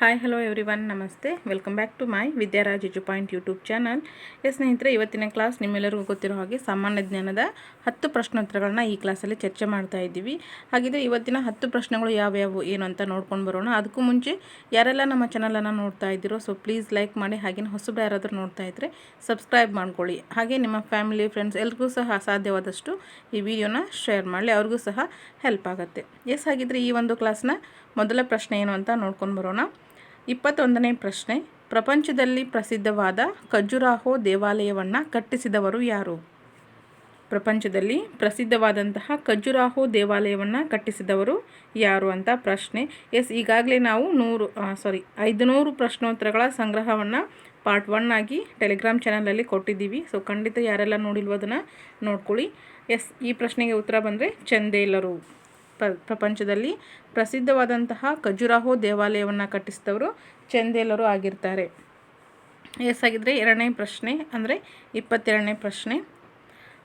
Hi hello everyone namaste welcome back to my Vidyaraj edu point YouTube channel yes ಸ್ನೇಹಿತರೆ, ಇವತ್ತಿನ class ನಿಮ್ಮೆಲ್ಲರಿಗೂ ಗೊತ್ತಿರೋ ಹಾಗೆ ಸಾಮಾನ್ಯ ಜ್ಞಾನದ ಹತ್ತು ಪ್ರಶ್ನೋತ್ತರಗಳನ್ನ ಈ ಕ್ಲಾಸಲ್ಲಿ ಚರ್ಚೆ ಮಾಡ್ತಾ ಇದ್ದೀವಿ. ಹಾಗಿದ್ರೆ ಇವತ್ತಿನ ಹತ್ತು ಪ್ರಶ್ನೆಗಳು ಯಾವ್ಯಾವು, ಏನು ಅಂತ ನೋಡ್ಕೊಂಡು ಬರೋಣ. ಅದಕ್ಕೂ ಮುಂಚೆ ಯಾರೆಲ್ಲ ನಮ್ಮ ಚಾನಲನ್ನು ನೋಡ್ತಾ ಇದ್ದೀರೋ ಸೊ ಪ್ಲೀಸ್ ಲೈಕ್ ಮಾಡಿ ಹಾಗೆಯೇ ಹೊಸಬ್ರು ಯಾರಾದರೂ ನೋಡ್ತಾ ಇದ್ದರೆ ಸಬ್ಸ್ಕ್ರೈಬ್ ಮಾಡ್ಕೊಳ್ಳಿ. ಹಾಗೆ ನಿಮ್ಮ ಫ್ಯಾಮಿಲಿ ಫ್ರೆಂಡ್ಸ್ ಎಲ್ರಿಗೂ ಸಹ ಸಾಧ್ಯವಾದಷ್ಟು ಈ ವಿಡಿಯೋನ ಶೇರ್ ಮಾಡಲಿ. ಅವ್ರಿಗೂ ಸಹ ಹೆಲ್ಪ್ ಆಗುತ್ತೆ. ಎಸ್ ಹಾಗಿದ್ರೆ ಈ ಒಂದು ಕ್ಲಾಸ್ನ ಮೊದಲ ಪ್ರಶ್ನೆ ಏನು ಅಂತ ನೋಡ್ಕೊಂಡು ಬರೋಣ. ಇಪ್ಪತ್ತೊಂದನೇ ಪ್ರಶ್ನೆ, ಪ್ರಪಂಚದಲ್ಲಿ ಪ್ರಸಿದ್ಧವಾದ ಖಜುರಾಹೋ ದೇವಾಲಯವನ್ನು ಕಟ್ಟಿಸಿದವರು ಯಾರು? ಪ್ರಪಂಚದಲ್ಲಿ ಪ್ರಸಿದ್ಧವಾದಂತಹ ಖಜುರಾಹೋ ದೇವಾಲಯವನ್ನು ಕಟ್ಟಿಸಿದವರು ಯಾರು ಅಂತ ಪ್ರಶ್ನೆ. ಎಸ್, ಈಗಾಗಲೇ ನಾವು ನೂರು ಸಾರಿ ಐದುನೂರು ಪ್ರಶ್ನೋತ್ತರಗಳ ಸಂಗ್ರಹವನ್ನು ಪಾರ್ಟ್ ಒನ್ ಆಗಿ ಟೆಲಿಗ್ರಾಮ್ ಚಾನಲಲ್ಲಿ ಕೊಟ್ಟಿದ್ದೀವಿ. ಸೊ ಖಂಡಿತ ಯಾರೆಲ್ಲ ನೋಡಿಲ್ವೋ ಅದನ್ನು ನೋಡ್ಕೊಳ್ಳಿ. ಎಸ್, ಈ ಪ್ರಶ್ನೆಗೆ ಉತ್ತರ ಬಂದರೆ ಚಂದೇಲರು. ಪ್ರಪಂಚದಲ್ಲಿ ಪ್ರಸಿದ್ಧವಾದಂತಹ ಖಜುರಾಹೋ ದೇವಾಲಯವನ್ನು ಕಟ್ಟಿಸಿದವರು ಚಂದೇಲರು ಆಗಿರ್ತಾರೆ. ಎಸ್ ಎರಡನೇ ಪ್ರಶ್ನೆ, ಅಂದರೆ ಇಪ್ಪತ್ತೆರಡನೇ ಪ್ರಶ್ನೆ.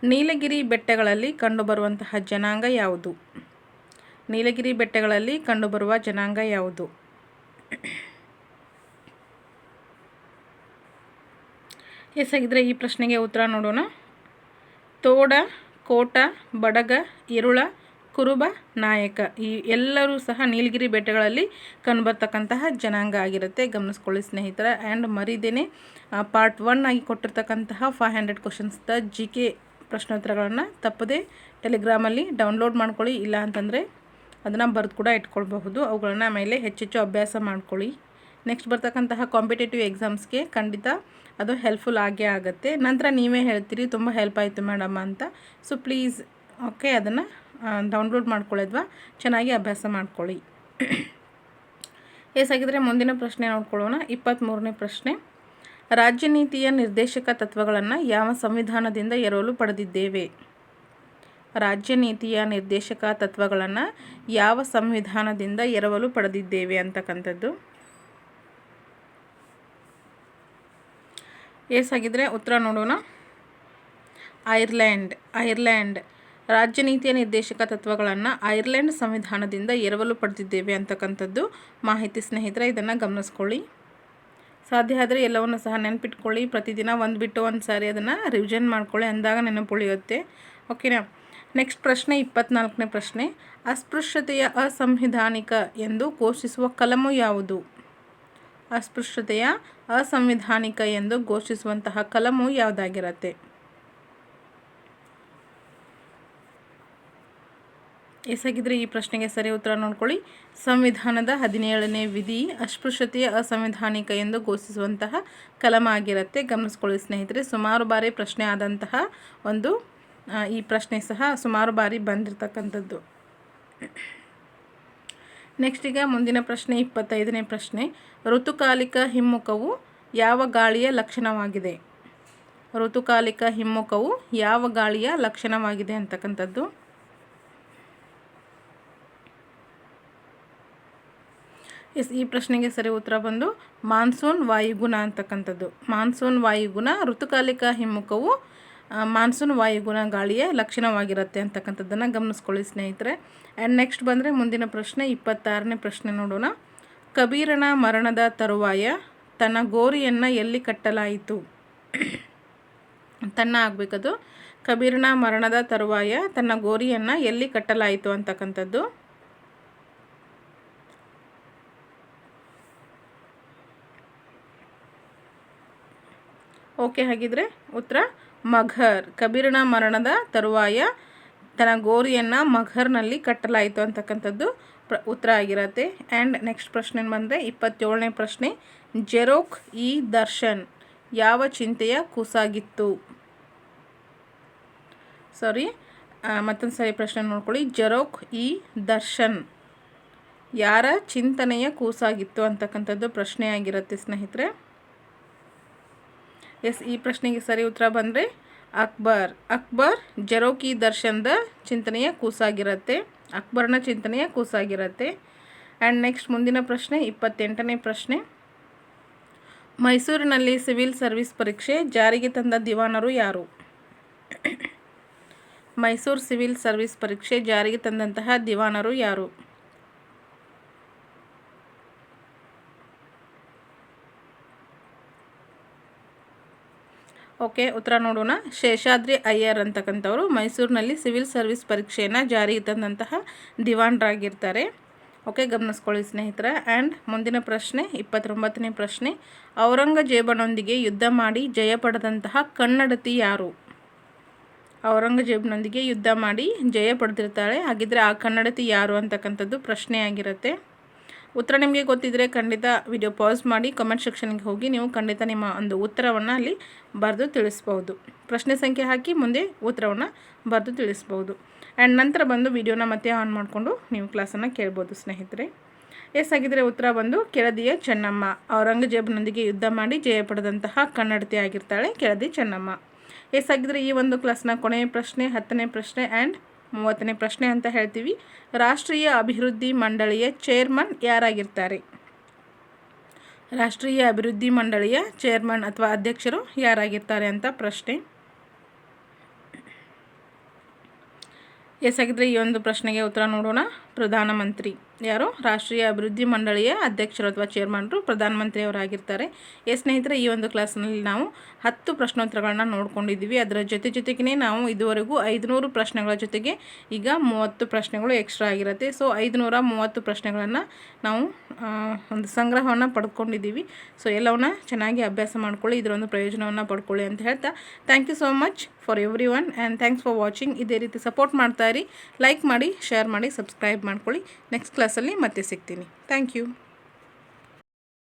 ನೀಲಗಿರಿ ಬೆಟ್ಟಗಳಲ್ಲಿ ಕಂಡುಬರುವಂತಹ ಜನಾಂಗ ಯಾವುದು? ನೀಲಗಿರಿ ಬೆಟ್ಟಗಳಲ್ಲಿ ಕಂಡುಬರುವ ಜನಾಂಗ ಯಾವುದು? ಎಸ್ ಈ ಪ್ರಶ್ನೆಗೆ ಉತ್ತರ ನೋಡೋಣ. ತೋಡ, ಕೋಟ, ಬಡಗ, ಇರುಳ ಕುರುಬ, ನಾಯಕ. ಈ ಎಲ್ಲರೂ ಸಹ ನೀಲಗಿರಿ ಬೆಟ್ಟಗಳಲ್ಲಿ ಕಂಡುಬರ್ತಕ್ಕಂತಹ ಜನಾಂಗ ಆಗಿರುತ್ತೆ. ಗಮನಿಸ್ಕೊಳ್ಳಿ ಸ್ನೇಹಿತರ. ಆ್ಯಂಡ್ ಮರಿದೇನೆ ಪಾರ್ಟ್ ಒನ್ ಆಗಿ ಕೊಟ್ಟಿರ್ತಕ್ಕಂತಹ ಫೈವ್ ಹಂಡ್ರೆಡ್ ಕ್ವಶನ್ಸ್ದ ಜಿ ಕೆ ಪ್ರಶ್ನೋತ್ತರಗಳನ್ನು ತಪ್ಪದೆ ಟೆಲಿಗ್ರಾಮಲ್ಲಿ ಡೌನ್ಲೋಡ್ ಮಾಡ್ಕೊಳ್ಳಿ. ಇಲ್ಲ ಅಂತಂದರೆ ಅದನ್ನು ಬರೆದು ಕೂಡ ಇಟ್ಕೊಳ್ಬಹುದು. ಅವುಗಳನ್ನು ಆಮೇಲೆ ಹೆಚ್ಚೆಚ್ಚು ಅಭ್ಯಾಸ ಮಾಡ್ಕೊಳ್ಳಿ. ನೆಕ್ಸ್ಟ್ ಬರ್ತಕ್ಕಂತಹ ಕಾಂಪಿಟೇಟಿವ್ ಎಕ್ಸಾಮ್ಸ್ಗೆ ಖಂಡಿತ ಅದು ಹೆಲ್ಪ್ಫುಲ್ ಆಗೇ ಆಗುತ್ತೆ. ನಂತರ ನೀವೇ ಹೇಳ್ತೀರಿ, ತುಂಬ ಹೆಲ್ಪ್ ಆಯಿತು ಮೇಡಮ್ ಅಂತ. ಸೊ ಪ್ಲೀಸ್ ಓಕೆ ಅದನ್ನು ಡೌನ್ಲೋಡ್ ಮಾಡ್ಕೊಳ್ಳೋದ್ವಾ? ಚೆನ್ನಾಗಿ ಅಭ್ಯಾಸ ಮಾಡ್ಕೊಳ್ಳಿ. ಎಸ್, ಹಾಗಿದ್ರೆ ಮುಂದಿನ ಪ್ರಶ್ನೆ ನೋಡ್ಕೊಳ್ಳೋಣ. ಇಪ್ಪತ್ತ್ಮೂರನೇ ಪ್ರಶ್ನೆ. ರಾಜ್ಯ ನೀತಿಯ ನಿರ್ದೇಶಕ ತತ್ವಗಳನ್ನು ಯಾವ ಸಂವಿಧಾನದಿಂದ ಎರವಲು ಪಡೆದಿದ್ದೇವೆ? ರಾಜ್ಯ ನೀತಿಯ ನಿರ್ದೇಶಕ ತತ್ವಗಳನ್ನು ಯಾವ ಸಂವಿಧಾನದಿಂದ ಎರವಲು ಪಡೆದಿದ್ದೇವೆ ಅಂತಕ್ಕಂಥದ್ದು? ಎಸ್, ಹಾಗಿದ್ರೆ ಉತ್ತರ ನೋಡೋಣ. ಐರ್ಲ್ಯಾಂಡ್ ಐರ್ಲ್ಯಾಂಡ್ ರಾಜ್ಯ ನೀತಿಯ ನಿರ್ದೇಶಕ ತತ್ವಗಳನ್ನು ಐರ್ಲೆಂಡ್ ಸಂವಿಧಾನದಿಂದ ಎರವಲು ಪಡೆದಿದ್ದೇವೆ ಅಂತಕ್ಕಂಥದ್ದು. ಮಾಹಿತಿ ಸ್ನೇಹಿತರೆ, ಇದನ್ನು ಗಮನಿಸ್ಕೊಳ್ಳಿ. ಸಾಧ್ಯ ಆದರೆ ಎಲ್ಲವನ್ನು ಸಹ ನೆನಪಿಟ್ಕೊಳ್ಳಿ. ಪ್ರತಿದಿನ ಒಂದು ಬಿಟ್ಟು ಒಂದು ಸಾರಿ ಅದನ್ನು ರಿವಿಷನ್ ಮಾಡ್ಕೊಳ್ಳಿ. ಅಂದಾಗ ನೆನಪುಳಿಯುತ್ತೆ ಓಕೆನಾ ನೆಕ್ಸ್ಟ್ ಪ್ರಶ್ನೆ, ಇಪ್ಪತ್ನಾಲ್ಕನೇ ಪ್ರಶ್ನೆ. ಅಸ್ಪೃಶ್ಯತೆಯ ಅಸಂವಿಧಾನಿಕ ಎಂದು ಘೋಷಿಸುವ ಕಲಮು ಯಾವುದು? ಅಸ್ಪೃಶ್ಯತೆಯ ಅಸಂವಿಧಾನಿಕ ಎಂದು ಘೋಷಿಸುವಂತಹ ಕಲಮು ಯಾವುದಾಗಿರತ್ತೆ? ಎಸಾಗಿದ್ರೆ ಈ ಪ್ರಶ್ನೆಗೆ ಸರಿ ಉತ್ತರ ನೋಡ್ಕೊಳ್ಳಿ. ಸಂವಿಧಾನದ ಹದಿನೇಳನೇ ವಿಧಿ ಅಸ್ಪೃಶ್ಯತೆಯ ಅಸಂವಿಧಾನಿಕ ಎಂದು ಘೋಷಿಸುವಂತಹ ಕಲಮ ಆಗಿರುತ್ತೆ. ಗಮನಿಸ್ಕೊಳ್ಳಿ ಸ್ನೇಹಿತರೆ, ಸುಮಾರು ಬಾರಿ ಪ್ರಶ್ನೆ ಆದಂತಹ ಒಂದು ಈ ಪ್ರಶ್ನೆ ಸಹ ಸುಮಾರು ಬಾರಿ ಬಂದಿರತಕ್ಕಂಥದ್ದು. ನೆಕ್ಸ್ಟ್ ಈಗ ಮುಂದಿನ ಪ್ರಶ್ನೆ, ಇಪ್ಪತ್ತೈದನೇ ಪ್ರಶ್ನೆ. ಋತುಕಾಲಿಕ ಹಿಮ್ಮುಖವು ಯಾವ ಗಾಳಿಯ ಲಕ್ಷಣವಾಗಿದೆ? ಋತುಕಾಲಿಕ ಹಿಮ್ಮುಖವು ಯಾವ ಗಾಳಿಯ ಲಕ್ಷಣವಾಗಿದೆ ಅಂತಕ್ಕಂಥದ್ದು. ಎಸ್, ಈ ಪ್ರಶ್ನೆಗೆ ಸರಿ ಉತ್ತರ ಬಂದು ಮಾನ್ಸೂನ್ ವಾಯುಗುಣ ಅಂತಕ್ಕಂಥದ್ದು. ಮಾನ್ಸೂನ್ ವಾಯುಗುಣ ಋತುಕಾಲಿಕ ಹಿಮ್ಮುಖವು ಮಾನ್ಸೂನ್ ವಾಯುಗುಣ ಗಾಳಿಯ ಲಕ್ಷಣವಾಗಿರುತ್ತೆ ಅಂತಕ್ಕಂಥದ್ದನ್ನು ಗಮನಿಸ್ಕೊಳ್ಳಿ ಸ್ನೇಹಿತರೆ. ಆ್ಯಂಡ್ ನೆಕ್ಸ್ಟ್ ಬಂದರೆ ಮುಂದಿನ ಪ್ರಶ್ನೆ, ಇಪ್ಪತ್ತಾರನೇ ಪ್ರಶ್ನೆ ನೋಡೋಣ. ಕಬೀರನ ಮರಣದ ತರುವಾಯ ತನ್ನ ಗೋರಿಯನ್ನು ಎಲ್ಲಿ ಕಟ್ಟಲಾಯಿತು? ತನ್ನ ಆಗಬೇಕದು. ಕಬೀರನ ಮರಣದ ತರುವಾಯ ತನ್ನ ಗೋರಿಯನ್ನು ಎಲ್ಲಿ ಕಟ್ಟಲಾಯಿತು ಅಂತಕ್ಕಂಥದ್ದು. ಓಕೆ ಹಾಗಿದ್ರೆ ಉತ್ತರ, ಮಘರ್. ಕಬೀರನ ಮರಣದ ತರುವಾಯ ತನ್ನ ಗೋರಿಯನ್ನು ಮಘರ್ನಲ್ಲಿ ಕಟ್ಟಲಾಯಿತು ಅಂತಕ್ಕಂಥದ್ದು ಉತ್ತರ ಆಗಿರತ್ತೆ. ಆ್ಯಂಡ್ ನೆಕ್ಸ್ಟ್ ಪ್ರಶ್ನೆ ಬಂದರೆ ಇಪ್ಪತ್ತೇಳನೇ ಪ್ರಶ್ನೆ. ಜೆರೋಕ್ ಇ ದರ್ಶನ್ ಯಾವ ಚಿಂತೆಯ ಕೂಸಾಗಿತ್ತು? ಸಾರಿ ಮತ್ತೊಂದು ಸಾರಿ ಪ್ರಶ್ನೆ ನೋಡ್ಕೊಳ್ಳಿ. ಜೆರೋಕ್ ಇ ದರ್ಶನ್ ಯಾರ ಚಿಂತನೆಯ ಕೂಸಾಗಿತ್ತು ಅಂತಕ್ಕಂಥದ್ದು ಪ್ರಶ್ನೆ ಆಗಿರುತ್ತೆ ಸ್ನೇಹಿತರೆ. ಎಸ್, ಈ ಪ್ರಶ್ನೆಗೆ ಸರಿ ಉತ್ತರ ಬಂದರೆ ಅಕ್ಬರ್. ಅಕ್ಬರ್ ಜರೋಕಿ ದರ್ಶನದ ಚಿಂತನೆಯ ಕೂಸಾಗಿರುತ್ತೆ. ಅಕ್ಬರ್ನ ಚಿಂತನೆಯ ಕೂಸಾಗಿರುತ್ತೆ. ಆ್ಯಂಡ್ ನೆಕ್ಸ್ಟ್ ಮುಂದಿನ ಪ್ರಶ್ನೆ, ಇಪ್ಪತ್ತೆಂಟನೇ ಪ್ರಶ್ನೆ. ಮೈಸೂರಿನಲ್ಲಿ ಸಿವಿಲ್ ಸರ್ವಿಸ್ ಪರೀಕ್ಷೆ ಜಾರಿಗೆ ತಂದ ದಿವಾನರು ಯಾರು? ಮೈಸೂರು ಸಿವಿಲ್ ಸರ್ವಿಸ್ ಪರೀಕ್ಷೆ ಜಾರಿಗೆ ತಂದಂತಹ ದಿವಾನರು ಯಾರು? ಓಕೆ, ಉತ್ತರ ನೋಡೋಣ. ಶೇಷಾದ್ರಿ ಅಯ್ಯರ್ ಅಂತಕ್ಕಂಥವರು ಮೈಸೂರಿನಲ್ಲಿ ಸಿವಿಲ್ ಸರ್ವಿಸ್ ಪರೀಕ್ಷೆಯನ್ನು ಜಾರಿಗೆ ತಂದಂತಹ ದಿವಾನ್ರಾಗಿರ್ತಾರೆ. ಓಕೆ, ಗಮನಿಸ್ಕೊಳ್ಳಿ ಸ್ನೇಹಿತರ. ಆ್ಯಂಡ್ ಮುಂದಿನ ಪ್ರಶ್ನೆ, ಇಪ್ಪತ್ತೊಂಬತ್ತನೇ ಪ್ರಶ್ನೆ. ಔರಂಗಜೇಬನೊಂದಿಗೆ ಯುದ್ಧ ಮಾಡಿ ಜಯ ಪಡೆದಂತಹ ಕನ್ನಡತಿ ಯಾರು? ಔರಂಗಜೇಬನೊಂದಿಗೆ ಯುದ್ಧ ಮಾಡಿ ಜಯ ಪಡೆದಿರ್ತಾಳೆ ಹಾಗಿದ್ರೆ ಆ ಕನ್ನಡತಿ ಯಾರು ಅಂತಕ್ಕಂಥದ್ದು ಪ್ರಶ್ನೆ ಆಗಿರುತ್ತೆ ಉತ್ತರ ನಿಮಗೆ ಗೊತ್ತಿದ್ದರೆ ಖಂಡಿತ ವಿಡಿಯೋ ಪಾಸ್ ಮಾಡಿ ಕಮೆಂಟ್ ಸೆಕ್ಷನ್ಗೆ ಹೋಗಿ. ನೀವು ಖಂಡಿತ ನಿಮ್ಮ ಒಂದು ಉತ್ತರವನ್ನು ಅಲ್ಲಿ ಬರೆದು ತಿಳಿಸ್ಬೋದು ಪ್ರಶ್ನೆ ಸಂಖ್ಯೆ ಹಾಕಿ ಮುಂದೆ ಉತ್ತರವನ್ನು ಬರೆದು ತಿಳಿಸ್ಬೋದು ಆ್ಯಂಡ್ ನಂತರ ಬಂದು ವಿಡಿಯೋನ ಮತ್ತೆ ಆನ್ ಮಾಡಿಕೊಂಡು ನೀವು ಕ್ಲಾಸನ್ನು ಕೇಳ್ಬೋದು ಸ್ನೇಹಿತರೆ. ಎಸ್ ಆಗಿದ್ದರೆ ಉತ್ತರ ಬಂದು ಕೆಳದಿಯ ಚೆನ್ನಮ್ಮ. ಔರಂಗಜೇಬ್ನೊಂದಿಗೆ ಯುದ್ಧ ಮಾಡಿ ಜಯ ಪಡೆದಂತಹ ಕನ್ನಡತಿ ಆಗಿರ್ತಾಳೆ ಕೆಳದಿ ಚೆನ್ನಮ್ಮ. ಎಸ್ ಆಗಿದ್ದರೆ ಈ ಒಂದು ಕ್ಲಾಸ್ನ ಕೊನೆಯ ಪ್ರಶ್ನೆ, ಹತ್ತನೇ ಪ್ರಶ್ನೆ ಆ್ಯಂಡ್ ಮೂವತ್ತನೇ ಪ್ರಶ್ನೆ ಅಂತ ಹೇಳ್ತೀವಿ. ರಾಷ್ಟ್ರೀಯ ಅಭಿವೃದ್ಧಿ ಮಂಡಳಿಯ ಚೇರ್ಮನ್ ಯಾರಾಗಿರ್ತಾರೆ? ರಾಷ್ಟ್ರೀಯ ಅಭಿವೃದ್ಧಿ ಮಂಡಳಿಯ ಚೇರ್ಮನ್ ಅಥವಾ ಅಧ್ಯಕ್ಷರು ಯಾರಾಗಿರ್ತಾರೆ ಅಂತ ಪ್ರಶ್ನೆ. ಎಸ್ ಆಗಿದ್ರೆ ಈ ಒಂದು ಪ್ರಶ್ನೆಗೆ ಉತ್ತರ ನೋಡೋಣ. ಪ್ರಧಾನಮಂತ್ರಿ ಯಾರು? ರಾಷ್ಟ್ರೀಯ ಅಭಿವೃದ್ಧಿ ಮಂಡಳಿಯ ಅಧ್ಯಕ್ಷರು ಅಥವಾ ಚೇರ್ಮನ್ರು ಪ್ರಧಾನಮಂತ್ರಿಯವರಾಗಿರ್ತಾರೆ. ಎಸ್ ಸ್ನೇಹಿತರೆ, ಈ ಒಂದು ಕ್ಲಾಸ್ನಲ್ಲಿ ನಾವು ಹತ್ತು ಪ್ರಶ್ನೋತ್ತರಗಳನ್ನ ನೋಡ್ಕೊಂಡಿದ್ದೀವಿ. ಅದರ ಜೊತೆ ಜೊತೆಗೇ ನಾವು ಇದುವರೆಗೂ ಐದುನೂರು ಪ್ರಶ್ನೆಗಳ ಜೊತೆಗೆ ಈಗ ಮೂವತ್ತು ಪ್ರಶ್ನೆಗಳು ಎಕ್ಸ್ಟ್ರಾ ಆಗಿರುತ್ತೆ. ಸೊ, ಐದುನೂರ ಮೂವತ್ತು ಪ್ರಶ್ನೆಗಳನ್ನು ನಾವು ಒಂದು ಸಂಗ್ರಹವನ್ನು ಪಡ್ಕೊಂಡಿದ್ದೀವಿ. ಸೊ, ಎಲ್ಲವನ್ನ ಚೆನ್ನಾಗಿ ಅಭ್ಯಾಸ ಮಾಡ್ಕೊಳ್ಳಿ, ಇದರೊಂದು ಪ್ರಯೋಜನವನ್ನು ಪಡ್ಕೊಳ್ಳಿ ಅಂತ ಹೇಳ್ತಾ thank you so much for everyone and thanks for watching. ಇದೇ ರೀತಿ ಸಪೋರ್ಟ್ ಮಾಡ್ತಾ ಲೈಕ್ ಮಾಡಿ ಶೇರ್ ಮಾಡಿ ಸಬ್ಸ್ಕ್ರೈಬ್ ಮಾಡ್ಕೊಳ್ಳಿ. ನೆಕ್ಸ್ಟ್ ಕ್ಲಾಸಲ್ಲಿ ಮತ್ತೆ ಸಿಗ್ತೀನಿ. Thank you